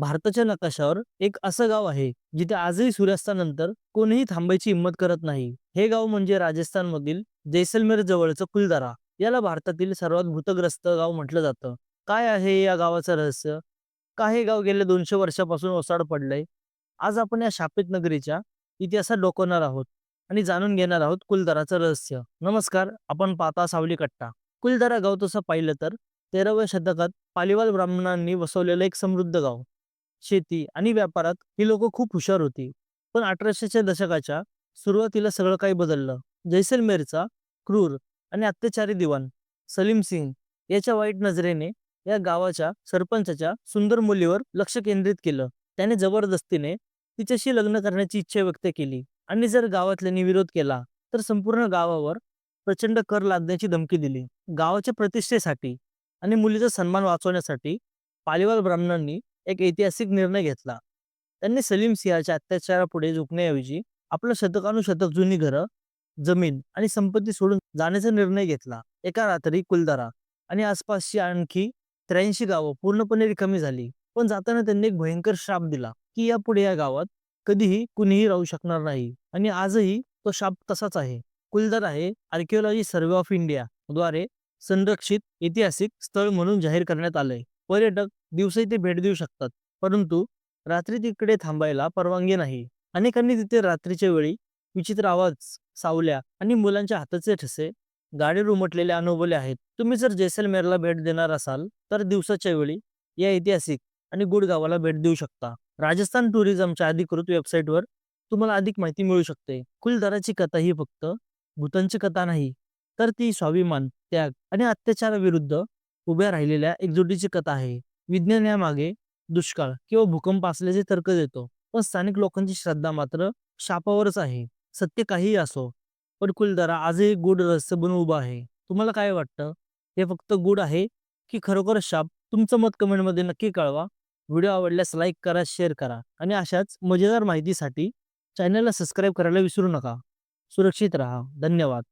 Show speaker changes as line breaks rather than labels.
भारताच्या नकाशावर एक असं गाव आहे जिथे आजही सूर्यास्तानंतर कोणीही थांबायची हिंमत करत नाही. हे गाव म्हणजे राजस्थानमधील जैसलमेर जवळचं कुलदारा याला भारतातील सर्वात भूतग्रस्त गाव म्हटलं जातं. काय आहे या गावाचं रहस्य? का हे गाव गेल्या दोनशे वर्षापासून ओसाड पडलंय? आज आपण या शापित नगरीच्या इतिहासात डोकवणार आहोत आणि जाणून घेणार आहोत कुलदाराचं रहस्य. नमस्कार आपण पाहता सावली कट्टा कुलदारा गाव तसं पाहिलं तर तेराव्या शतकात पालिवाल ब्राह्मणांनी वसवलेलं एक समृद्ध गाव. शेती आणि व्यापारात ही लोक खूप हुशार होती. पण अठराशेच्या दशकाच्या सुरुवातीला सगळं काही बदललं. जैसलमेरचा क्रूर आणि अत्याचारी दिवाण सलीम सिंग याच्या वाईट नजरेने या गावाच्या सरपंचाच्या सुंदर मुलीवर लक्ष केंद्रित केलं. त्याने जबरदस्तीने तिच्याशी लग्न करण्याची इच्छा व्यक्त केली आणि जर गावातल्यांनी विरोध केला तर संपूर्ण गावावर प्रचंड कर लादण्याची धमकी दिली. गावाच्या प्रतिष्ठेसाठी आणि मुलीचा सन्मान वाचवण्यासाठी पालिवाल ब्राह्मणांनी एक ऐतिहासिक निर्णय घेतला. त्यांनी सलीम सिंहाच्या अत्याचारापुढे झुकण्याऐवजी आपलं शतकानुशतक जुनी घरं जमीन आणि संपत्ती सोडून जाण्याचा निर्णय घेतला. एका रात्री कुलदारा आणि आसपासची आणखी त्र्याऐंशी गावं पूर्णपणे रिकामी झाली. पण जाताना त्यांनी एक भयंकर श्राप दिला की यापुढे या गावात कधीही कुणीही राहू शकणार नाही आणि आजही तो शाप तसाच आहे. कुलदार आहे आर्किओलॉजी सर्वे ऑफ इंडिया द्वारे संरक्षित ऐतिहासिक स्थळ म्हणून जाहीर करण्यात आलंय. पर्यटक दिवसही ते भेट देऊ शकतात. परंतु रात्री तिकडे थांबायला परवानगी नाही. अनेकांनी तिथे रात्रीच्या वेळी विचित्र आवाज सावल्या आणि मुलांच्या हाताचे ठसे गाडी रुमटलेले अनुभवले आहेत. तुम्ही जर जैसलमेरला भेट देणार असाल तर दिवसाच्या वेळी या ऐतिहासिक आणि गुड गावाला भेट देऊ शकता. राजस्थान टुरिझमच्या अधिकृत वेबसाईटवर तुम्हाला अधिक माहिती मिळू शकते. कुलदाराची कथा ही फक्त भूतांची कथा नाही तर ती स्वाभिमान त्याग आणि अत्याचाराविरुद्ध उभ्या राहिलेल्या एकजुटीची कथा आहे. विज्ञान यामागे दुष्काळ किंवा भूकंप असल्याचे तर्क देतो. पण स्थानिक लोकांची श्रद्धा मात्र शापावरच आहे. सत्य काहीही असो पण कुलदारा आजही गुढ रहस्य बनून उभा आहे. तुम्हाला काय वाटतं? हे फक्त गुड आहे की खरोखरच शाप? तुमचं मत कमेंटमध्ये नक्की कळवा. व्हिडिओ आवडल्यास लाईक करा शेअर करा आणि अशाच मजेदार माहितीसाठी चॅनलला सबस्क्राईब करायला विसरू नका. सुरक्षित राहा. धन्यवाद.